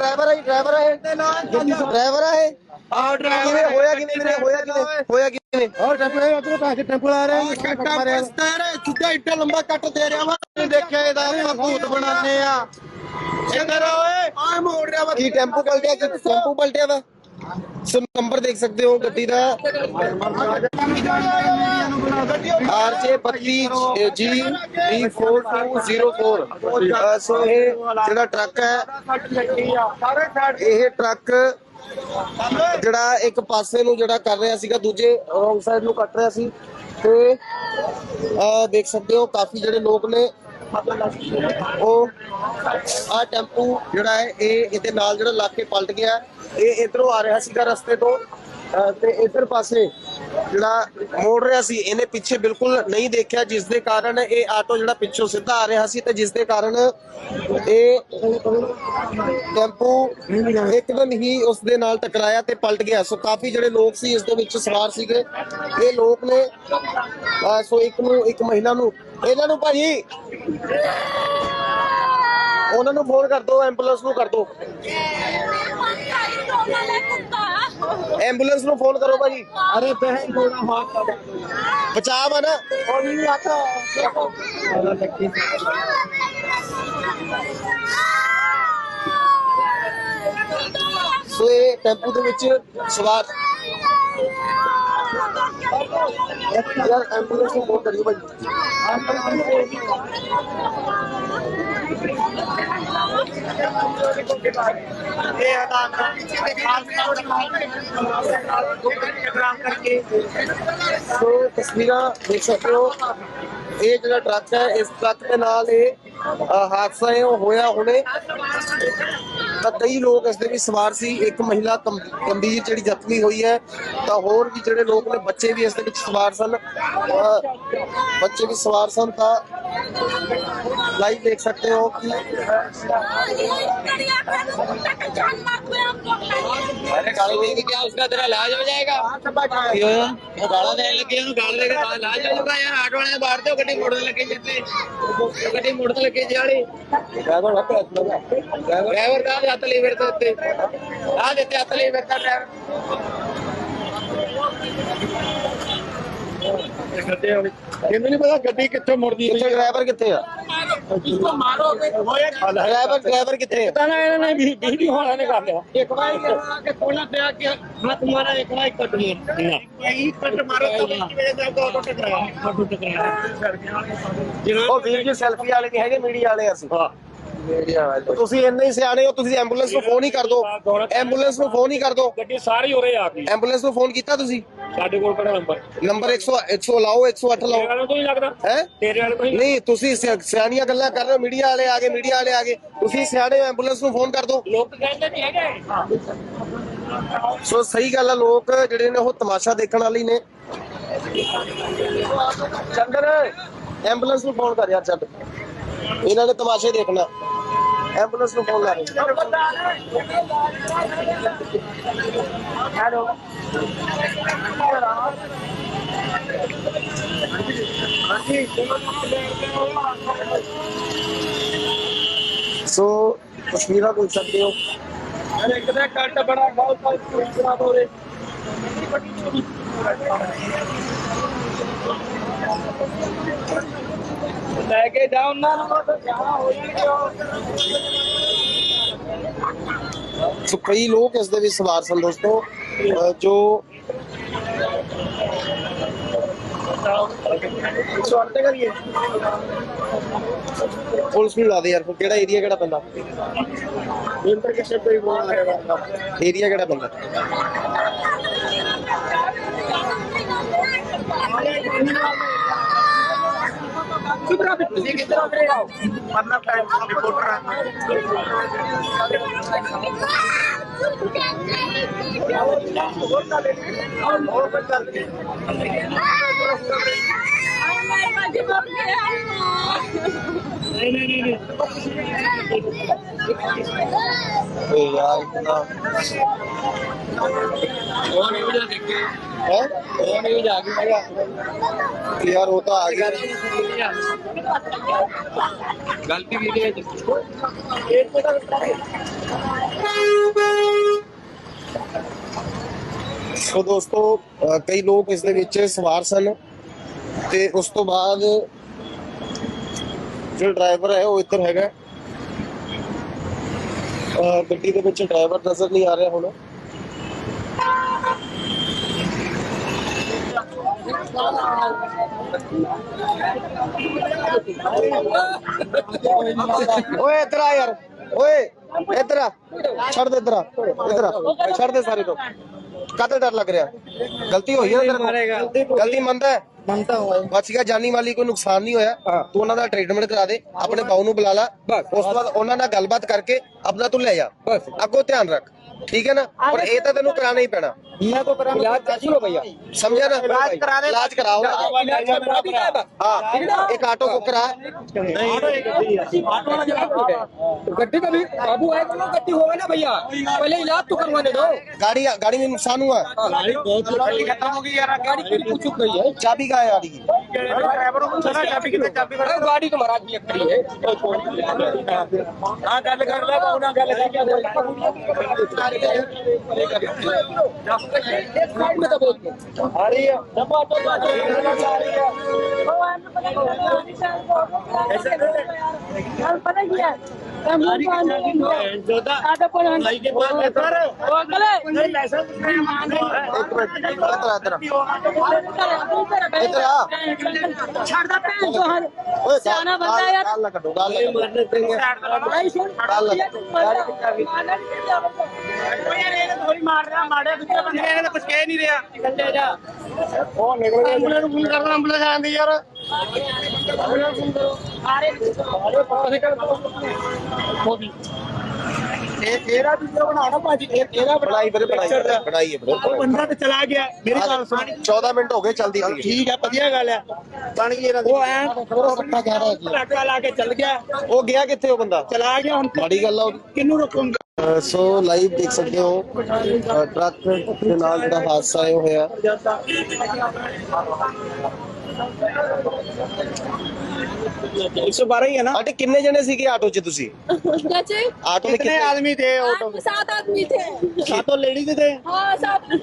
Driver ਹੈ driver ਹੈ driver ਹੈ ਆ ਕਿਵੇਂ ਹੋਇਆ ਕਿਵੇਂ ਵੀਰੇ? ਹੋਇਆ ਕਿਵੇਂ? ਹੋਇਆ ਕਿਵੇਂ? ਹੋਰ ਟੈਂਪੂ ਹੈ ਉਧਰੋਂ ਪੈਸੇ ਟੈਂਪੂ ਆ। ਰਹੇ ਕੱਟਾ ਪਸਤਰ ਸਿੱਧਾ ਇੱਟਾ ਲੰਬਾ ਕੱਟ ਦੇ ਰਿਹਾ ਵਾ ਦੇਖਿਆ ਇਹਦਾ ਆਪਾਂ ਭੂਤ ਬਣਾਉਂਦੇ ਆ। ਇੱਧਰ ਓਏ। ਆ ਮੋੜ ਰਿਹਾ ਵਾ ਕੀ ਟੈਂਪੂ ਪਲਟਿਆ ਕਿ ਟੈਂਪੂ ਪਲਟਿਆ ਵਾ? ਸੋ ਨੰਬਰ ਦੇਖ ਸਕਦੇ ਹੋ ਗੱਡੀ ਦਾ। ਆਰਜੇ 32 ਜੀ 4204 ਸੋ ਇਹ ਜਿਹੜਾ ਟਰੱਕ ਹੈ, ਇਹ ਟਰੱਕ ਜਿਹੜਾ ਇੱਕ ਪਾਸੇ ਨੂੰ ਜਿਹੜਾ ਕਰ ਰਿਹਾ ਸੀਗਾ, ਦੂਜੇ ਰੋਂਗ ਸਾਈਡ ਨੂੰ ਕੱਟ ਰਿਹਾ ਸੀ। ਤੇ ਦੇਖ ਸਕਦੇ ਹੋ, ਕਾਫੀ ਜਿਹੜੇ ਲੋਕ ਨੇ ਉਹ ਆ ਟੈਂਪੂ ਜਿਹੜਾ ਹੈ, ਇਹ ਇਹਦੇ ਨਾਲ ਜਿਹੜਾ ਲਾ ਕੇ ਪਲਟ ਗਿਆ। ਇਹ ਇਧਰੋਂ ਆ ਰਿਹਾ ਸੀਗਾ ਰਸਤੇ ਤੋਂ। ਅਹ ਤੇ ਇਧਰ ਪਾਸੇ ਜਿਹੜਾ ਮੋੜ ਰਿਹਾ ਸੀ, ਇਹਨੇ ਪਿੱਛੇ ਬਿਲਕੁਲ ਨਹੀਂ ਦੇਖਿਆ, ਜਿਸ ਦੇ ਕਾਰਨ ਇਹ ਆਟੋ ਜਿਹੜਾ ਪਿੱਛੋਂ ਸਿੱਧਾ ਆ ਰਿਹਾ ਸੀ ਤੇ ਜਿਸ ਦੇ ਕਾਰਨ ਇਹ ਟੈਂਪੂ ਇੱਕਦਮ ਹੀ ਉਸ ਦੇ ਨਾਲ ਟਕਰਾਇਆ ਤੇ ਪਲਟ ਗਿਆ। ਸੋ ਕਾਫੀ ਜਿਹੜੇ ਲੋਕ ਸੀ, ਇਸ ਦੇ ਵਿੱਚ ਸਵਾਰ ਸੀਗੇ। ਇਹ ਲੋਕ ਨੇ ਸੋ ਇੱਕ ਨੂੰ, ਇੱਕ ਮਹਿਲਾ ਨੂੰ, ਇਹਨਾਂ ਨੂੰ ਭਾਜੀ ਉਹਨਾਂ ਨੂੰ ਫੋਨ ਕਰ ਦਿਓ ਐਂਬੂਲੈਂਸ ਨੂੰ ਕਰ ਦਿਓ ਐਂਬੂਲੈਂਸ ਨੂੰ ਫੋਨ ਕਰੋ ਭਾਜੀ। अरे बहन थोड़ा हाथ बचाव है ना और नहीं आता ਸੋ ਇਹ ਟੈਂਪੂ ਦੇ ਵਿੱਚ ਸਵਾਰ। ਯਾਰ ਐਂਬੂਲੈਂਸ ਨੂੰ ਫੋਨ ਕਰਿਓ ਭਾਜੀ। ਸੋ ਤਸਵੀਰਾਂ ਦੇਖ ਸਕਦੇ ਹੋ ਇਹ ਜਿਹੜਾ ਟਰੱਕ ਹੈ, ਇਸ ਟਰੱਕ ਦੇ ਨਾਲ ਇਹ ਹਾਦਸਾ ਇਹ ਹੋਇਆ ਹੁਣੇ, ਤਾਂ ਕਈ ਲੋਕ ਇਸ ਦੇ ਵੀ ਸਵਾਰ ਸੀ, ਇੱਕ ਮਹਿਲਾ ਗੰਭੀਰ ਜਿਹੜੀ ਜ਼ਖਮੀ ਹੋਈ ਹੈ, ਤਾਂ ਹੋਰ ਵੀ ਜਿਹੜੇ ਲੋਕ ਨੇ ਬੱਚੇ ਵੀ ਇਸ ਦੇ ਵਿੱਚ ਸਵਾਰ ਸਨ। ਬੱਚੇ ਵੀ ਸਵਾਰ ਸਨ, ਤਾਂ ਲਾਈਵ ਦੇਖ ਸਕਦੇ ਹੋ ਕਿ अरे गाड़ी देगी क्या उसका तेरा इलाज हो जाएगा क्यों वो गाला देने लगे ਉਹਨੂੰ ਗਾਲ ਦੇ ਕੇ ਤਾਂ ਇਲਾਜ ਹੋ ਜਾਊਗਾ ਯਾਰ ਆਟੋ ਵਾਲੇ ਬਾਹਰ ਤੇ ਉਹ ਗੱਡੀ ਮੋੜਨ ਲੱਗੇ ਜਿੱਤੇ ਉਹ ਗੱਡੀ ਮੋੜਨ ਲੱਗੇ ਜਾਲੀ ਡਰਾਈਵਰ ਦਾ ਹੱਥ ਲਈ ਫਿਰਦਾ ਉੱਤੇ ਆ ਦਿੱਤੇ ਹੱਥ ਲਈ ਫਿਰਦਾ ਡਰਾਈਵਰ ਇਹਨੂੰ ਨਹੀਂ ਪਤਾ ਗੱਡੀ ਕਿੱਥੋਂ ਮੁੜਦੀ ਕਿੱਥੇ ਡਰਾਈਵਰ ਕਿੱਥੇ ਆ? ਡਰਾਈਵਰ ਡਰਾਈਵਰ ਕਿੱਥੇ ਆ? ਤਾਂ ਨਾ ਇਹਨਾਂ ਨੇ ਵੀ ਵੀ ਹੋਣਾ ਨੇ ਕਰ ਲਿਆ। ਇੱਕ ਵਾਰ ਕਿ ਕੋਲਾ ਤੇ ਆ ਕੇ ਹੱਥ ਮਾਰਾ ਇੱਕ ਵਾਰ ਕੱਟ ਮਾਰ ਇਹ ਕੱਟ ਮਾਰੋ ਤਾਂ ਵਜ੍ਹਾ ਨਾਲ ਆਟੋ ਟਕਰਾਇਆ। ਆਟੋ ਟਕਰਾਇਆ। ਉਹ ਵੀਰ ਜੀ ਸੈਲਫੀ ਵਾਲੇ ਨਹੀਂ ਹੈਗੇ ਮੀਡੀਆ ਵਾਲੇ ਅਸੀਂ। ਹਾਂ। ਤੁਸੀਂ ਇੰਨੇ ਹੀ ਸਿਆਣੇ ਹੋ ਤੁਸੀਂ ਐਂਬੂਲੈਂਸ ਨੂੰ ਫੋਨ ਹੀ ਕਰ ਦਿਓ ਐਂਬੂਲੈਂਸ ਨੂੰ ਫੋਨ ਹੀ ਕਰ ਦਿਓ ਗੱਡੀ ਸਾਰੀ ਉਰੇ ਆ ਗਈ। ਐਂਬੂਲੈਂਸ ਨੂੰ ਫੋਨ ਕੀਤਾ ਤੁਸੀਂ? ਸਾਡੇ ਕੋਲ ਕਿਹੜਾ ਨੰਬਰ ਨੰਬਰ 100 100 ਲਾਓ 108 ਤੇਰੇ ਲਾਓ। ਵਾਲੇ ਨਹੀਂ ਲੱਗਦਾ? ਹੈ? ਤੇਰੇ ਵਾਲੇ ਹੀ ਨਹੀਂ ਤੁਸੀਂ ਸਿਆ- ਸਿਆਣੀਆਂ ਗੱਲਾਂ ਕਰ ਰਹੇ ਹੋ ਮੀਡੀਆ ਵਾਲੇ ਆ ਗਏ ਮੀਡੀਆ ਵਾਲੇ ਆ ਗਏ। ਤੁਸੀਂ ਸਿਆਣੇ ਐਂਬੂਲੈਂਸ ਨੂੰ ਫੋਨ ਕਰ ਦਿਓ ਲੋਕ ਕਹਿੰਦੇ ਨਹੀਂ ਹੈਗੇ। ਸੋ ਸਹੀ ਗੱਲ ਆ ਲੋਕ ਜਿਹੜੇ ਨੇ ਉਹ ਤਮਾਸ਼ਾ ਦੇਖਣ ਵਾਲੀ ਨੇ। ਚੰਦਰ। ਐਂਬੂਲੈਂਸ ਨੂੰ ਫੋਨ ਕਰ ਯਾਰ ਛੱਡ ਇਹਨਾਂ ਨੇ ਤਮਾਸ਼ੇ ਦੇਖਣਾ। ਐਂਬੂਲੈਂਸ ਨੂੰ ਫੋਨ ਲਾ ਰਹੇ ਹੈਲੋ। ਸੋ ਤਸਵੀਰਾਂ ਦੇਖ ਸਕਦੇ ਹੋ। ਅਰੇ ਇੱਕ ਦਾ ਕੱਟ ਬੜਾ ਬਹੁਤ ਬਹੁਤ ਖਰਾਬ ਹੋ ਰਹੇ। ਲੈ ਕੇ ਜਾਓ ਉਹਨਾਂ ਨੂੰ ਜਾਣਾ ਹੋ ਸੋ ਕਈ ਲੋਕ ਇਸ ਦੇ ਵਿੱਚ ਸਵਾਰ ਸਨ ਦੋਸਤੋ ਜੋ ਪੁਲਿਸ ਨੂੰ ਲਾ ਦੇ ਯਾਰ ਕਿਹੜਾ ਏਰੀਆ ਕਿਹੜਾ ਪੈਂਦਾ? ਏਰੀਆ ਕਿਹੜਾ ਪੈਂਦਾ? ਕਿਧਰ ਤੁਸੀਂ ਕਿੱਧਰ ਆ ਰਹੇ ਪਰਨਾ ਪੈਨ ਰਿਪੋਰਟਰ ਹੋਰ ਬੱਚਾ ਨਹੀਂ नहीं नहीं नहीं नहीं यार इतना कौन होता आगे गलती ਜਿਹੜਾ ਡਰਾਈਵਰ ਹੈ ਉਹ ਇੱਧਰ ਹੈਗਾ ਅ, ਗੱਡੀ ਦੇ ਵਿੱਚ ਡਰਾਈਵਰ ਨਜ਼ਰ ਨਹੀਂ ਆ ਰਿਹਾ ਹੁਣ ਓਏ ਇੱਧਰ ਆ ਯਾਰ ਓਏ ਇੱਧਰ ਆ ਛੱਡ ਦੇ ਇੱਧਰ ਆ ਇੱਧਰ ਆ ਛੱਡ ਦੇ ਸਾਰੇ ਲੋਕ ਕਾਹਤੇ ਡਰ ਲੱਗ ਰਿਹਾ ਗਲਤੀ ਹੋਈ ਹੈ ਨਾ ਤੇਰੇ ਕੋਲ ਗਲਤੀ ਮੰਨਦਾ ਹੈ ਮੰਨਤਾ ਹੋਇਆ ਬਚ ਗਿਆ ਜਾਨੀ ਮਾਲੀ ਕੋਈ ਨੁਕਸਾਨ ਨਹੀਂ ਹੋਇਆ ਤੂੰ ਉਹਨਾਂ ਦਾ ਟ੍ਰੀਟਮੈਂਟ ਕਰਾ ਦੇ ਆਪਣੇ ਬਾਉ ਨੂੰ ਬੁਲਾ ਲਾ ਉਸ ਤੋਂ ਬਾਅਦ ਉਹਨਾਂ ਨਾਲ ਗੱਲਬਾਤ ਕਰਕੇ ਆਪਣਾ ਤੂੰ ਲੈ ਜਾ ਅੱਗੋਂ ਧਿਆਨ ਰੱਖ ਠੀਕ ਹੈ ਨਾ ਔਰ ਇਹ ਤਾਂ ਤੈਨੂੰ ਕਰਾਣਾ ਹੀ ਪੈਣਾ मैं तो करा इलाज कैसी हो भैया ਸਮਝਿਆ ਨਾ इलाज करा दे ਇਲਾਜ ਕਰਾਓ ਹਾਂ ਇੱਕ ਆਟੋ ਬੁੱਕ ਕਰਾ ऑटो वाला जवाब ठीक है तो गड्डी का भी काबू है तो गड्डी होगा ना भैया पहले इलाज तो करवाने दो गाड़ी गाड़ी में नुकसान हुआ गाड़ी बहुत खत्म हो गई यार गाड़ी पूरी गई है? चाबी कहाँ है गाड़ी की ड्राइवर को सर चाबी कितने चाबी कर गाड़ी तो महाराज भी खड़ी है। हाँ गल कर ले कौन गल एक साइड में तो बोल आ रही है। सब ऑटो आ रही है। इधर इधर आ ਮਾਰ ਰਿਹਾ ਮਾੜੇ ਬੰਦੇ? ਨੇ ਕੁਝ ਕਹਿ ਨਹੀਂ ਰਿਹਾ। ਉਹ ਨਿਕਲ ਗਿਆ। ਅੰਬਲੇ ਫੋਨ ਕਰਦਾ ਅੰਬਲੇ ਜਾਂਦੀ ਯਾਰ। ਮੋਦੀ ਉਹ ਗਿਆ। ਮੇਰੀ ਮਿੰਟ ਹੋ ਗਏ ਚਲਦੀ ਸੀ ਠੀਕ ਹੈ ਵਧੀਆ ਗੱਲ ਹੈ। ਬਣ ਗਈ ਉਹ ਐ ਪੱਟਾ ਕਹਿ ਰਿਹਾ ਜੀ ਟਾਕਾ ਲਾ ਕੇ ਚੱਲ ਗਿਆ। ਉਹ ਗਿਆ ਕਿੱਥੇ ਉਹ ਬੰਦਾ? ਚਲਾ ਗਿਆ ਹੁਣ। ਮਾੜੀ ਗੱਲ ਆ ਉਹਦੀ। ਕਿਹਨੂੰ ਰੋਕੂਗਾ? ਸੋ ਲਾਈਵ ਦੇਖ ਸਕਦੇ ਹੋ। ਟਰੱਕ ਦੇ ਨਾਲ ਜਿਹੜਾ ਹਾਦਸਾ ਹੋਇਆ। 112 ਹੀ ਹੈ ਨਾ ਆਂਟੀ ਕਿੰਨੇ ਜਣੇ ਸੀਗੇ ਆਟੋ 'ਚ ਤੁਸੀਂ चाची ਆਟੋ में कितने कितने आदमी थे ऑटो हम में सात आदमी थे सातों लेडीज थे हाँ सात नहीं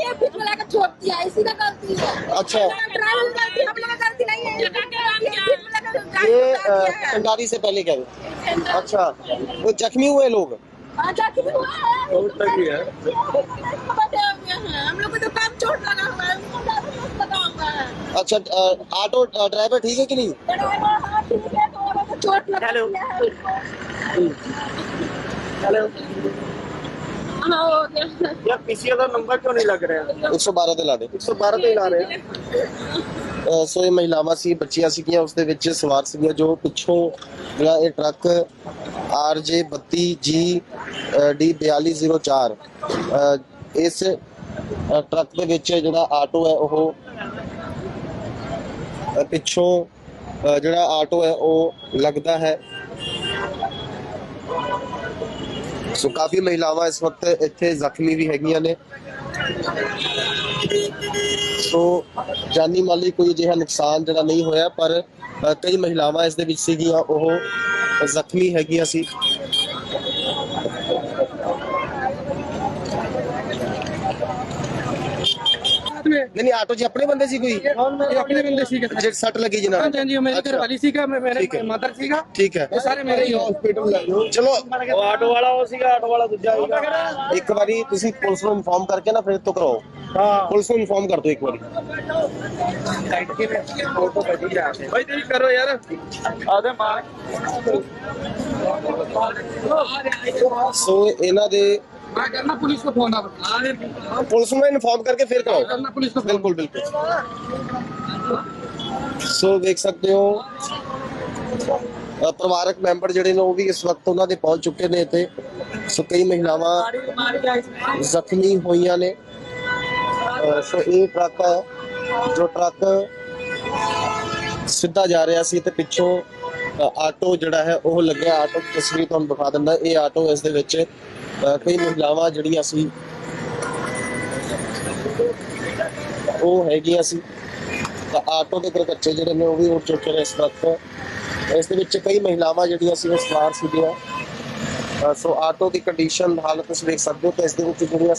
है बीच में लाकर छोड़ दिया इसी का गलती है अच्छा। ड्राइवर की गलती हम लोग का गलती नहीं है बीच में लाकर गाड़ी ये उतार अ, दिया है। टंगारी से पहले क्या हुआ अच्छा वो जख्मी हुए लोग हाँ, जाके भी हुआ है। बचे हुए हैं। हम लोग को तो काम चोट लगा हुआ है अच्छा अ, ऑटो अ, ड्राइवर ठीक है कि नहीं ड्राइवर हाँ ठीक है तो औरों को चोट लगा हेलो। दिया है हाँ हो गया यार किसी का नंबर क्यों नहीं लग रहा 112 ਤੇ ਲਾ ਦੇ 112 ਤੇ ਹੀ ਲਾ ਰਹੇ ਅ, ਸੋ ਇਹ ਮਹਿਲਾਵਾਂ ਸੀ ਬੱਚੀਆਂ ਸੀਗੀਆਂ ਉਸ ਦੇ ਵਿੱਚ ਸਵਾਰ ਸੀਗੀਆਂ ਜੋ ਪਿੱਛੋਂ ਜਿਹੜਾ ਇਹ ਟਰੱਕ RJ 32G D 4204 ਅ, ਇਸ ਅ, ਟਰੱਕ ਦੇ ਵਿੱਚ ਜਿਹੜਾ ਆਟੋ ਹੈ ਉਹ ਅ, ਪਿੱਛੋਂ ਜਿਹੜਾ ਆਟੋ ਹੈ, ਉਹ ਲੱਗਦਾ ਹੈ। ਸੋ ਕਾਫੀ ਮਹਿਲਾਵਾਂ ਇਸ ਵਕਤ ਇੱਥੇ ਜ਼ਖਮੀ ਵੀ ਹੈਗੀਆਂ ਨੇ। ਸੋ ਜਾਨੀ ਮਾਲੀ ਕੋਈ ਅਜਿਹਾ ਨੁਕਸਾਨ ਜਿਹੜਾ ਨਹੀਂ ਹੋਇਆ, ਪਰ ਕਈ ਮਹਿਲਾਵਾਂ ਇਸ ਦੇ ਵਿੱਚ ਸੀਗੀਆਂ, ਉਹ ਜ਼ਖਮੀ ਹੈਗੀਆਂ ਸੀ। ਨਹੀਂ ਨਹੀਂ ਆਟੋ 'ਚ ਆਪਣੇ ਬੰਦੇ ਸੀ ਕੋਈ? ਆਪਣੇ ਬੰਦੇ ਸੀਗੇ ਜਿਹੜੇ ਸੱਟ ਲੱਗੀ ਜਿਨ੍ਹਾਂ ਨੂੰ ਹਾਂਜੀ ਉਹ ਮੇਰੇ ਘਰ ਵਾਲੀ ਸੀਗਾ ਮੈਂ ਮੇਰੇ ਮਦਰ ਸੀਗਾ। ਠੀਕ ਹੈ। ਉਹ ਸਾਰੇ ਮੇਰੇ ਹੀ ਹਸਪੀਟਲ ਲੈ ਜਾਓ। ਚਲੋ। ਉਹ ਆਟੋ ਵਾਲਾ ਉਹ ਸੀਗਾ ਆਟੋ ਵਾਲਾ ਦੂਜਾ ਸੀਗਾ। ਇੱਕ ਵਾਰੀ ਤੁਸੀਂ ਪੁਲਿਸ ਨੂੰ ਇਨਫੋਰਮ ਕਰਕੇ ਨਾ ਫਿਰ ਤੋਂ ਕਰਾਓ। ਹਾਂ। ਪੁਲਿਸ ਨੂੰ ਇਨਫੋਰਮ ਕਰ ਦਿਓ ਇੱਕ ਵਾਰੀ। ਸਾਈਡ ਕੇ ਬੈਠੀ ਕੱਢੀ ਜਾ ਕੇ। ਭਾਈ ਤੁਸੀਂ ਕਰੋ ਯਾਰ। ਆਦੇ ਮਾਰ। ਸੋ ਇਹਨਾਂ ਦੇ मैं करना पुलिस को फोन आप ਪੁਲਿਸ ਨੂੰ ਇਨਫੋਰਮ ਕਰਕੇ ਫਿਰ ਕਰਾਓ करना पुलिस को ਬਿਲਕੁਲ ਬਿਲਕੁਲ ਸੋ ਦੇਖ ਸਕਦੇ ਹੋ ਅ, ਪਰਿਵਾਰਕ ਮੈਂਬਰ ਜਿਹੜੇ ਨੇ ਉਹ ਵੀ ਇਸ ਵਕਤ ਉਹਨਾਂ ਦੇ ਪਹੁੰਚ ਚੁੱਕੇ ਨੇ ਇੱਥੇ ਸੋ ਕਈ ਮਹਿਲਾਵਾਂ ਜ਼ਖਮੀ ਹੋਈਆਂ ਨੇ ਅ, ਸੋ ਇਹ ਟਰੱਕ ਹੈ ਜੋ ਟਰੱਕ ਸਿੱਧਾ ਜਾ ਰਿਹਾ ਸੀ ਤੇ ਪਿੱਛੋਂ ਅ, ਆਟੋ ਜਿਹੜਾ ਹੈ ਉਹ ਲੱਗਿਆ ਆਟੋ ਦੀ ਤਸਵੀਰ ਤੁਹਾਨੂੰ ਦਿਖਾ ਦਿੰਦਾ ਇਹ ਆਟੋ ਇਸ ਦੇ ਵਿੱਚ ਅ, ਕਈ ਮਹਿਲਾਵਾਂ ਜਿਹੜੀਆਂ ਸੀ, ਉਹ ਹੈਗੀਆਂ ਸੀ। ਤਾਂ ਆਟੋ ਦੇ ਕੱਚੇ ਜਿਹੜੇ ਨੇ, ਉਹ ਵੀ ਉੱਠ ਚੁੱਕੇ ਨੇ ਇਸ ਵਕਤ। ਇਸ ਦੇ ਵਿੱਚ ਕਈ ਮਹਿਲਾਵਾਂ ਜਿਹੜੀਆਂ ਸੀ, ਉਹ ਸਵਾਰ ਸੀਗੀਆਂ। ਸੋ ਆਟੋ ਦੀ ਕੰਡੀਸ਼ਨ ਹਾਲਤ ਤੁਸੀਂ ਦੇਖ ਸਕਦੇ ਹੋ ਕਿ ਇਸ ਦੇ ਵਿੱਚ ਜਿਹੜੀਆਂ